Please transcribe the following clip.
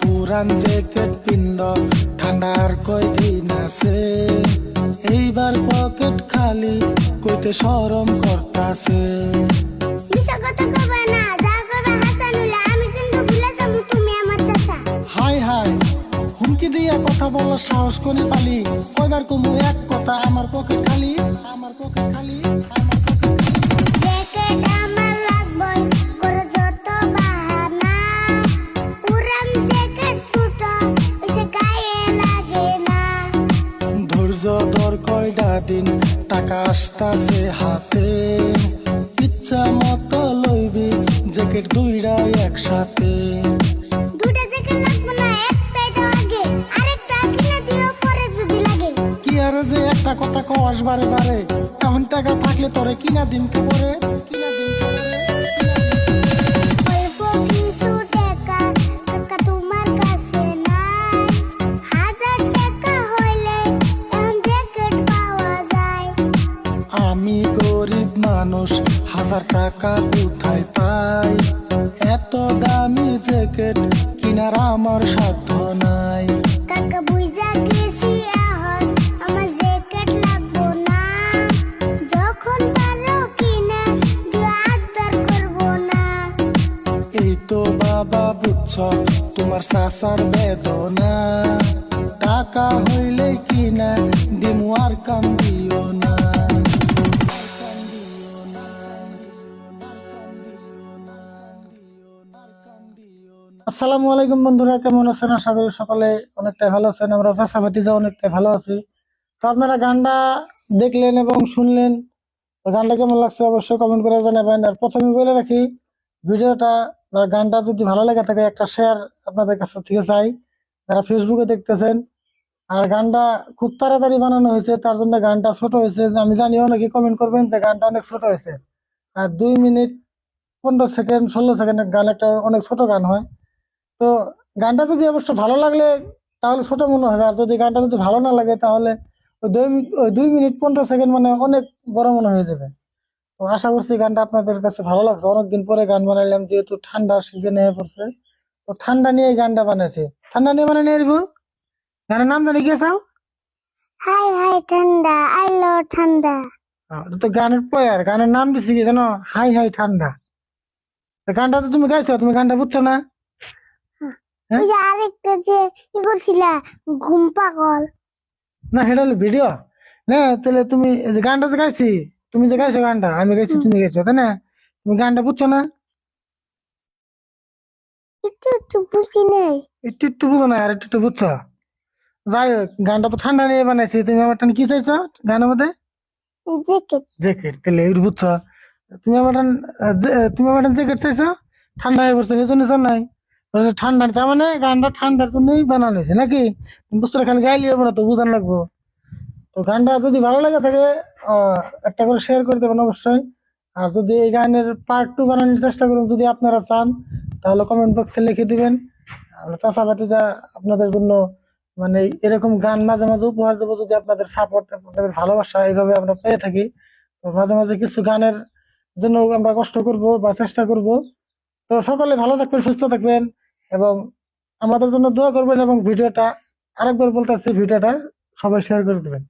পুরান জ্যাকেট পিন্দ ঠান্ডার কয়দিন আছে? এইবার পকেট খালি কইতে সরম করতাছে। হাই হাই হুমকি দিয়া কথা বলার সাহস করে পালি? কয়বার কমু এক কথা আমার পকেট খালি আমার পকেট খালি আমার ধর কয়টা দিন টাকা আসতাছে হাতে। ইচ্ছা মতো লইবি জ্যাকেট দুইটা একসাথে। কি আর যে একটা কথা কস বারে বারে। এখন টাকা থাকলে তোরে কিনা দিন কে পরে। মানুষ হাজার টাকা কোথায় পাই এত দামি জ্যাকেট কিনার আমার সাধ্য নাই। কাকা বুঝা গেছি এখন আমার জ্যাকেট লাগবো না। যখন পারো কিনা দিয়ে আবদার না। এই তো বাবা বুঝছ তোমার সাসার বেদনা। টাকা হইলে কিনা দিমু আর কান্দিও না। আসসালামু আলাইকুম বন্ধুরা, কেমন আছেন? আশা করি সকালে অনেকটাই ভালো আছেন। আমরা চাষা ভাতিজা অনেকটাই ভালো আছি। তো আপনারা গানটা দেখলেন এবং শুনলেন। গানটা কেমন লাগছে অবশ্যই কমেন্ট করে জানাবেন। আর প্রথমে বলে রাখি, ভিডিওটা গানটা যদি ভালো লাগে থাকে, একটা শেয়ার আপনাদের কাছে থেকে চাই। যারা ফেসবুকে দেখতেছেন, আর গানটা খুব তাড়াতাড়ি বানানো হয়েছে, তার জন্য গানটা ছোট হয়েছে। আমি জানি অনেকে কমেন্ট করবেন যে গানটা অনেক ছোট হয়েছে। আর দুই মিনিট পনেরো সেকেন্ড, ষোলো সেকেন্ডের গান একটা অনেক ছোট গান হয়। তো গানটা যদি অবশ্য ভালো লাগলে তাহলে ছোট মনে হবে। আর যদি গানটা যদি ভালো না লাগে তাহলে ওই দুই ওই দুই মিনিট পনেরো সেকেন্ড মানে অনেক বড় মনে হয়ে যাবে। তো আশা করছি গানটা আপনাদের কাছে ভালো লাগছে। অনেকদিন পরে গান বানাইলাম যেহেতু ঠান্ডার সিজন হয়ে পড়ছে। তো ঠান্ডা নিয়ে গানটা বানাইছে। ঠান্ডা নিয়ে বানানি এরকম গানের নাম জানি গিয়েছাও হাই হাই ঠান্ডা। আইলো ঠান্ডা। এটা তো গানের পয়ার গানের নাম দিছি কি জানো? হাই হাই ঠান্ডা। গানটা তো তুমি গাইছো তুমি গানটা বুঝছ না? হ্যাঁ? আরেকটা যে ই করছিলা ঘুম পাগল। না সেটা হলো ভিডিও না তাহলে তুমি যে গানটা যে গাইছি তুমি যে গাইছো গানটা আমি গাইছি তুমি গাইছো তাই না? তুমি গানটা বুঝছ না? একটু একটু বুঝি নেই। একটু একটু বুঝো না আর একটু একটু বুঝছ? যাই হোক গানটা তো ঠান্ডা নিয়ে বানাইছি তুমি আমার টান কি চাইছো গানের মধ্যে? জ্যাকেট। জ্যাকেট তাহলে এর বুঝছ। তুমি আমার টান তুমি আমার জ্যাকেট চাইছো? ঠান্ডা হয়ে পড়ছে এই জন্য নাই? ঠান্ডা তার মানে গানটা ঠান্ডার জন্যই বানানো হয়েছে নাকি? বুঝতে খালি গাইলে হবে না তো, বুঝান লাগবো। তো গানটা যদি ভালো লাগে থাকে একটা করে শেয়ার করে দেবেন অবশ্যই। আর যদি এই গানের পার্ট টু বানানোর চেষ্টা করুন, যদি আপনারা চান, তাহলে কমেন্ট বক্সে লিখে দিবেন। আমরা চাষাবাতি যা আপনাদের জন্য মানে এরকম গান মাঝে মাঝে উপহার দেবো যদি আপনাদের সাপোর্ট আপনাদের ভালোবাসা এইভাবে আমরা পেয়ে থাকি। তো মাঝে মাঝে কিছু গানের জন্য আমরা কষ্ট করব বা চেষ্টা করব। তো সকলে ভালো থাকবেন, সুস্থ থাকবেন। এবং আমাদের জন্য দোয়া করবেন এবং ভিডিওটা আরেকবার বলতেছি ভিডিওটা সবাই শেয়ার করে দেবেন।